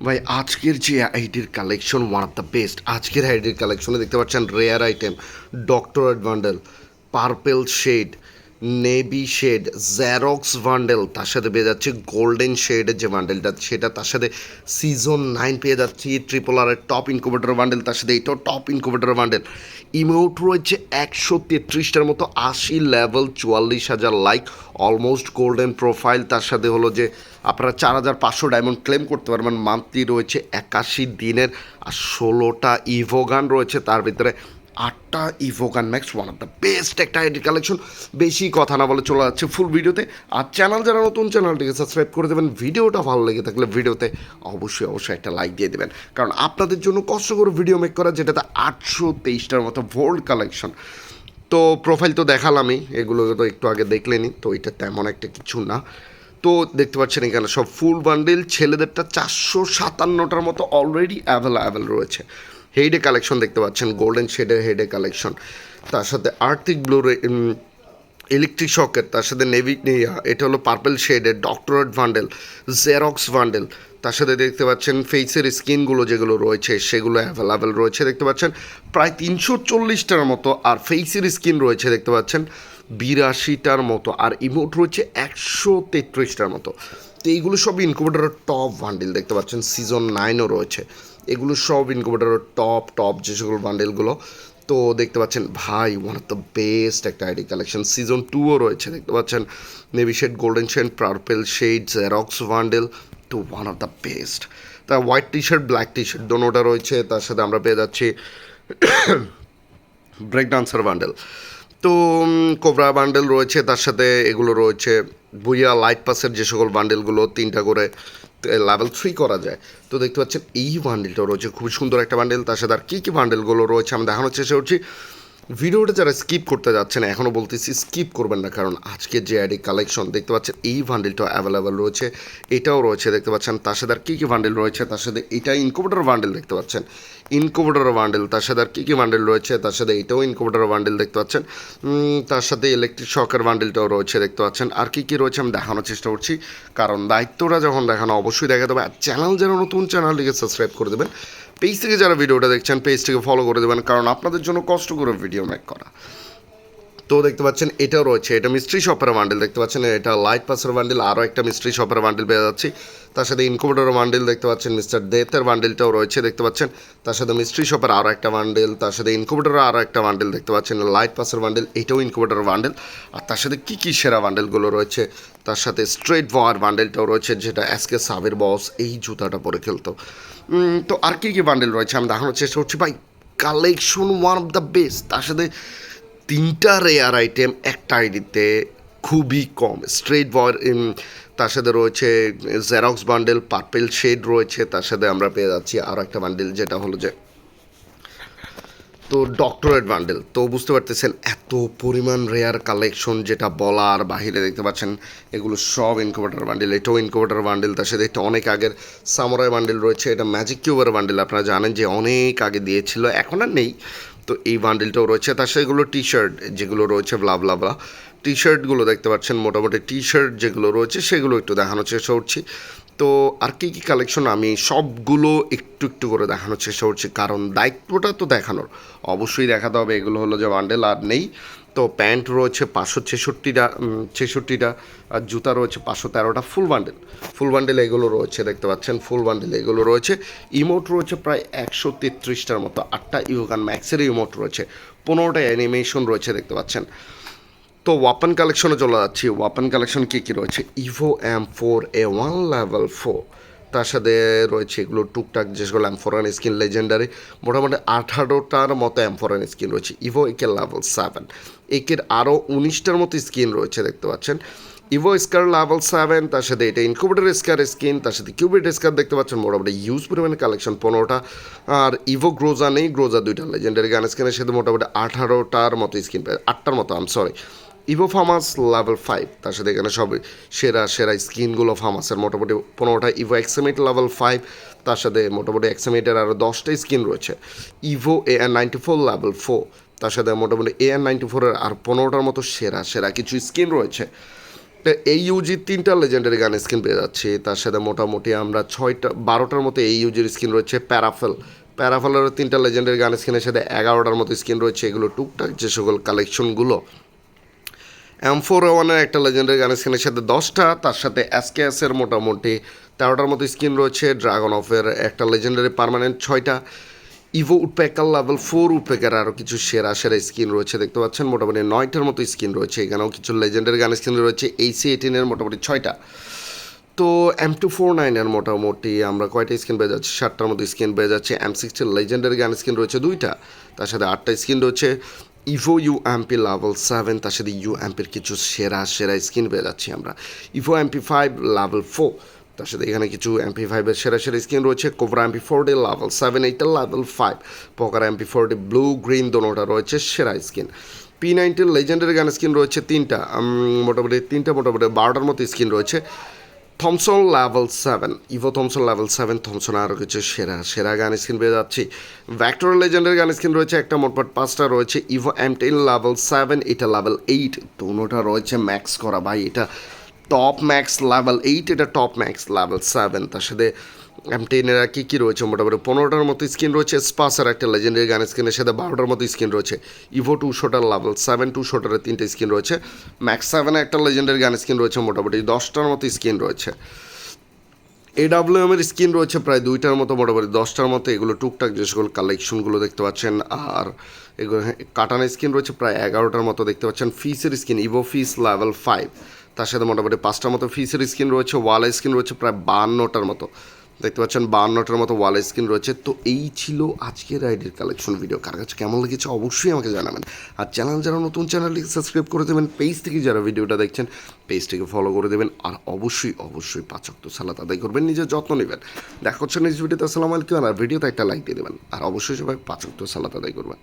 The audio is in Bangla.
ভাই, আজকের যে আইডির collection one of the best আজকের আইডির কালেকশনে দেখতে পাচ্ছেন rare item doctor bundle purple shade navy shade xerox bundle তার সাথে পেয়ে যাচ্ছে গোল্ডেন শেডের যে বান্ডেলটা সেটা তার সাথে সিজন নাইন পেয়ে যাচ্ছি ট্রিপল আরের টপ ইনকুবেটর বান্ডেল তার সাথে এইটাও টপ ইনকুবেটর বান্ডেল ইমোট রয়েছে একশো তেত্রিশটার মতো, আশি লেভেল চুয়াল্লিশ হাজার লাইক অলমোস্ট গোল্ডেন প্রোফাইল তার সাথে হলো যে আপনারা চার হাজার পাঁচশো ডায়মন্ড ক্লেম করতে পারবেন। মান্থলি রয়েছে একাশি দিনের আর ষোলোটা ইভোগান রয়েছে। তার ভিতরে আটটা evo gun max one of the best একটা আইডি কালেকশন বেশি কথা না বলে চলে যাচ্ছে ফুল ভিডিওতে। আর চ্যানেল যারা নতুন চ্যানেলটিকে সাবস্ক্রাইব করে দেবেন। ভিডিওটা ভালো লেগে থাকলে ভিডিওতে অবশ্যই অবশ্যই একটা লাইক দিয়ে দেবেন। কারণ আপনাদের জন্য কষ্ট করে ভিডিও মেক করা যেটাতে আটশো তেইশটার মতো ভোল্ড কালেকশন তো প্রোফাইল তো দেখালামই, এগুলো তো একটু আগে দেখলেনি, তো এটা তেমন একটা কিছু না। তো দেখতে পাচ্ছেন এখানে সব ফুল বান্ডেল ছেলেদেরটা চারশো সাতান্নটার মতো অলরেডি অ্যাভেলেবেল রয়েছে। হেডে কালেকশন দেখতে পাচ্ছেন গোল্ডেন শেডের হেডে কালেকশন তার সাথে আর্থিক ব্লুর ইলেকট্রিক শকের তার সাথে নেভি এটা হলো পার্পেল শেডের ডক্টরেট ভান্ডেল জেরক্স বান্ডেল তার সাথে দেখতে পাচ্ছেন ফেসের স্কিনগুলো যেগুলো রয়েছে, সেগুলো অ্যাভেলেবেল রয়েছে, দেখতে পাচ্ছেন। প্রায় তিনশো চল্লিশটার মতো আর ফেসের স্কিন রয়েছে, দেখতে পাচ্ছেন। বিরাশিটার মতো আর ইমোট রয়েছে একশো তেত্রিশটার মতো। তো এইগুলো সব ইনকুবেটারের টপ বান্ডেল দেখতে পাচ্ছেন। সিজন নাইনও রয়েছে। এগুলো সব ইনকুবেটারের টপ টপ যে সকল বান্ডেলগুলো তো দেখতে পাচ্ছেন, ভাই ওয়ান অফ দ্য বেস্ট একটা আইডি কালেকশন সিজন টুও রয়েছে, দেখতে পাচ্ছেন। Navy shade golden shade purple shade xerox bundle two one of the best তা white T shirt black T shirt দোনোটা রয়েছে। তার সাথে আমরা পেয়ে যাচ্ছি ব্রেক ডান্সার বান্ডেল তো কোবরা বান্ডেল রয়েছে, তার সাথে এগুলো রয়েছে। বুইয়া লাইট পাসের যে সকল বান্ডেলগুলো তিনটা করে লেভেল থ্রি করা যায়। তো দেখতে পাচ্ছেন, এই বান্ডেলটা রয়েছে। খুব সুন্দর একটা বান্ডেল তার সাথে আর কী কী বান্ডেলগুলো রয়েছে আমি দেখানোর চেষ্টা করছি। ভিডিওটা যারা স্কিপ করতে যাচ্ছেন এখনও বলতেছি স্কিপ করবেন না, কারণ আজকে যে আইডি কালেকশন দেখতে পাচ্ছেন, এই বান্ডেলটা অ্যাভেলেবেল রয়েছে, এটাও রয়েছে দেখতে পাচ্ছেন, তার সাথে আর কী কী বান্ডেল রয়েছে, তার সাথে এটা ইনকুবেটর বান্ডেল দেখতে পাচ্ছেন ইনকুবেটর বান্ডেল তার সাথে আর কী কী বান্ডেল রয়েছে, তার সাথে এটাও ইনকুবেটর বান্ডেল দেখতে পাচ্ছেন তার সাথে ইলেকট্রিক শকের বান্ডেলটাও রয়েছে দেখতে পাচ্ছেন, আর কী কী রয়েছে আমি দেখানোর চেষ্টা করছি, কারণ দায়িত্বটা যখন দেখানো, অবশ্যই দেখা দেবে আর চ্যানেল যেন নতুন চ্যানেলটিকে সাবস্ক্রাইব করে দেবেন। পেজ থেকে যারা ভিডিওটা দেখছেন পেজটিকে ফলো করে দেবেন, কারণ আপনাদের জন্য কষ্ট করে ভিডিও মেক করা। তো দেখতে পাচ্ছেন, এটাও রয়েছে। এটা মিস্ট্রি শপের বান্ডেল দেখতে পাচ্ছেন? এটা লাইট পাসের বান্ডেল আরও একটা মিস্ট্রি শপের বান্ডেল পেয়ে যাচ্ছি। তার সাথে ইনকুবেটর বান্ডেল দেখতে পাচ্ছেন? মিস্টার দেতের বান্ডেলটাও রয়েছে, দেখতে পাচ্ছেন? তার সাথে মিস্ট্রি শপের আরও একটা বান্ডেল তার সাথে ইনকুবেটরের আরও একটা বান্ডেল দেখতে পাচ্ছেন? লাইট পাসের বান্ডেল এটাও ইনকুবেটর বান্ডেল আর তার সাথে কী কী সেরা বান্ডেলগুলো রয়েছে? তার সাথে স্ট্রেট ওয়ার বান্ডেলটাও রয়েছে, যেটা এসকে সাবের বস এই জুতাটা পরে খেলতো। তো আর কী কী বান্ডেল রয়েছে? আমি দেখানোর চেষ্টা করছি। ভাই collection one of the best তার সাথে তিনটা রেয়ার আইটেম একটা আইডিতে খুবই কম। স্ট্রেট তার সাথে রয়েছে জেরক্স বান্ডেল পার্পেল শেড রয়েছে, তার সাথে আমরা পেয়ে যাচ্ছি আরও একটা বান্ডেল যেটা হলো যে তো ডক্টরেট বান্ডেল তো বুঝতে পারতেছেন, এত পরিমাণ রেয়ার কালেকশন যেটা বলার বাহিরে দেখতে পাচ্ছেন, এগুলো সব ইনকুবেটার বান্ডেল এটাও ইনকুবেটার বান্ডেল তার সাথে এটা অনেক আগের সামরাই বান্ডেল রয়েছে, এটা ম্যাজিক কিউবার বান্ডেল আপনারা জানেন যে অনেক আগে দিয়েছিল, এখন আর নেই। তো এই বান্ডেলটাও রয়েছে। তার সাথে এগুলো টি শার্ট যেগুলো রয়েছে ব্লা ব্লা ব্লা টি শার্টগুলো দেখতে পাচ্ছেন। মোটামুটি টি শার্ট যেগুলো রয়েছে, সেগুলো একটু দেখানোর চেষ্টা করছি। তো আর কী কী কালেকশন আমি সবগুলো একটু একটু করে দেখানোর চেষ্টা করছি। কারণ দায়িত্বটা তো দেখানোর। অবশ্যই দেখাতে হবে। এগুলো হলো যে বান্ডেল আর নেই। তো প্যান্ট রয়েছে পাঁচশো ছেষট্টিটা ছেষট্টিটা, আর জুতা রয়েছে পাঁচশো তেরোটা, ফুল বান্ডেল। ফুল বান্ডেল এগুলো রয়েছে, দেখতে পাচ্ছেন, ফুল বান্ডেল এগুলো রয়েছে। ইমোট রয়েছে প্রায় একশো তেত্রিশটার মতো, আটটা ইউগান ম্যাক্সের ইমোট রয়েছে, পনেরোটা অ্যানিমেশন রয়েছে, দেখতে পাচ্ছেন। তো ওয়াপন কালেকশনে চলে যাচ্ছি ওয়াপন কালেকশন কী কী রয়েছে? Evo M four A one level four তার সাথে রয়েছে এগুলো টুকটাক যেগুলো অ্যামফোরান স্কিন লেজেন্ডারি মোটামুটি আঠারোটার মতো অ্যামফোরান স্কিন রয়েছে ইভো একের লেভেল সেভেন একের আরও উনিশটার মতো স্কিন রয়েছে, দেখতে পাচ্ছেন। ইভো স্কার লেভেল সেভেন তার সাথে এটা ইনকুবেটার স্কার স্কিন তার সাথে কিউবিট স্কার দেখতে পাচ্ছেন, মোটামুটি ইউজ পরিমাণে কালেকশন পনেরোটা। আর ইভো গ্রোজা নেই গ্রোজা দুইটা লেজেন্ডারি গান স্কিনের সাথে মোটামুটি আঠারোটার মতো স্কিন পায়, আটটার মতো আম sorry evo famas level five তার সাথে এখানে সব সেরা সেরা স্কিনগুলো ফার্মাসের মোটামুটি পনেরোটা। ইভো এক্সামিট লেভেল ফাইভ তার সাথে মোটামুটি এক্সামিটের আরও দশটা স্কিন রয়েছে। Evo A ninety four level four তার সাথে মোটামুটি এ আর নাইনটি ফোরের আর পনেরোটার মতো সেরা সেরা কিছু স্কিন রয়েছে। এই ইউজির তিনটা লেজেন্ডারি গান স্কিন পেয়ে যাচ্ছি। তার সাথে মোটামুটি আমরা ছয়টা, বারোটার মতো এই ইউজির স্কিন রয়েছে প্যারাফেল প্যারাফেলেরও তিনটা লেজেন্ডারি গান স্কিনের সাথে এগারোটার মতো স্কিন রয়েছে। এগুলো টুকটাক যে সকল কালেকশনগুলো এম ফোর ওয়ানের একটা লেজেন্ডারি গান স্কিনের সাথে দশটা, তার সাথে এসকেএসের মোটামুটি তেরোটার মতো স্কিন রয়েছে। ড্রাগন অফের একটা লেজেন্ডারি পার্মানেন্ট ছয়টা। Evo woodpecker level four woodpecker আরও কিছু সেরা সেরা স্কিন রয়েছে, দেখতে পাচ্ছেন? মোটামুটি নয়টার মতো স্কিন রয়েছে। এখানেও কিছু লেজেন্ডারি গান স্কিন রয়েছে। এই এইসি এইটিনের মোটামুটি ছয়টা। তো এম টু ফোর নাইনের মোটামুটি আমরা কয়টা স্কিন পেয়ে যাচ্ছি? সাতটার মতো স্কিন পেয়ে যাচ্ছে। এম সিক্সটির লেজেন্ডারি গান স্কিন রয়েছে দুইটা। তার সাথে আটটা স্কিন রয়েছে। Evo U MP level seven তার সাথে ইউ এমপির কিছু সেরা সেরা স্কিন পেয়ে যাচ্ছি আমরা। Evo MP five level four তার সাথে এখানে কিছু এমপি ফাইভের সেরা সেরা স্কিন রয়েছে cobra MP forty level seven এইটা লেভেল ফাইভ পকার MP four D blue green দোনোটা রয়েছে সেরা স্কিন পি নাইনটির লেজেন্ডারি গান স্কিন রয়েছে তিনটা। মোটামুটি তিনটা, মোটামুটি বারোটার মতো স্কিন রয়েছে। Thompson level seven evo Thompson level seven Thompson আরও কিছু সেরা সেরা গান স্ক্রিন পেয়ে যাচ্ছি। ভ্যাক্টর লেজেন্ডের গান স্ক্রিন রয়েছে, একটা মোটপাট পাঁচটা রয়েছে। Evo M ten level seven এটা লেভেল এইট দোনোটা রয়েছে ম্যাক্স করা। ভাই, এটা টপ ম্যাক্স লেভেল এইট এটা টপ ম্যাক্স লেভেল সেভেন তার সাথে এম টেনের আর কী কী রয়েছে? মোটামুটি পনেরোটার মতো স্ক্রিন রয়েছে। স্পাসের একটা লেজেন্ডারি গান স্ক্রিনের সাথে বারোটার মতো স্ক্রিন রয়েছে। Evo two shooter level seven two শোটারের তিনটে স্ক্রিন রয়েছে। ম্যাক্স সেভেনে একটা লেজেন্ডারি গান স্ক্রিন রয়েছে, মোটামুটি দশটার মতো স্ক্রিন রয়েছে। এডাব্লিউএম এর স্কিন রয়েছে প্রায় দুইটার মতো, মোটামুটি দশটার মতো। এগুলো টুকটাক যে সকল কালেকশনগুলো দেখতে পাচ্ছেন, আর এগুলো কাটানা স্ক্রিন রয়েছে প্রায় এগারোটার মতো দেখতে পাচ্ছেন। ফিসের skin evo fist level five তার সাথে মোটামুটি পাঁচটার মতো ফিসের স্কিন রয়েছে ওয়াল স্কিন রয়েছে, প্রায় বান্নটার মতো। দেখতে পাচ্ছেন বান্নটার মতো ওয়াল স্ক্রিন রয়েছে। তো এই ছিল আজকের আইডির কালেকশন ভিডিও কার কাছে কেমন লেগেছে অবশ্যই আমাকে জানাবেন। আর চ্যানেল যারা নতুন, চ্যানেলটিকে সাবস্ক্রাইব করে দেবেন। পেজ থেকে যারা ভিডিওটা দেখছেন পেজটিকে ফলো করে দেবেন। আর অবশ্যই অবশ্যই পাচক তো সালাত আদায় করবেন, নিজের যত্ন নেবেন। দেখা হচ্ছে নেক্সট ভিডিওতে আসসালামু আলাইকুম। আর ভিডিওতে একটা লাইক দিয়ে দেবেন। আর অবশ্যই সবাই পাচক তো সালাত আদায় করবেন।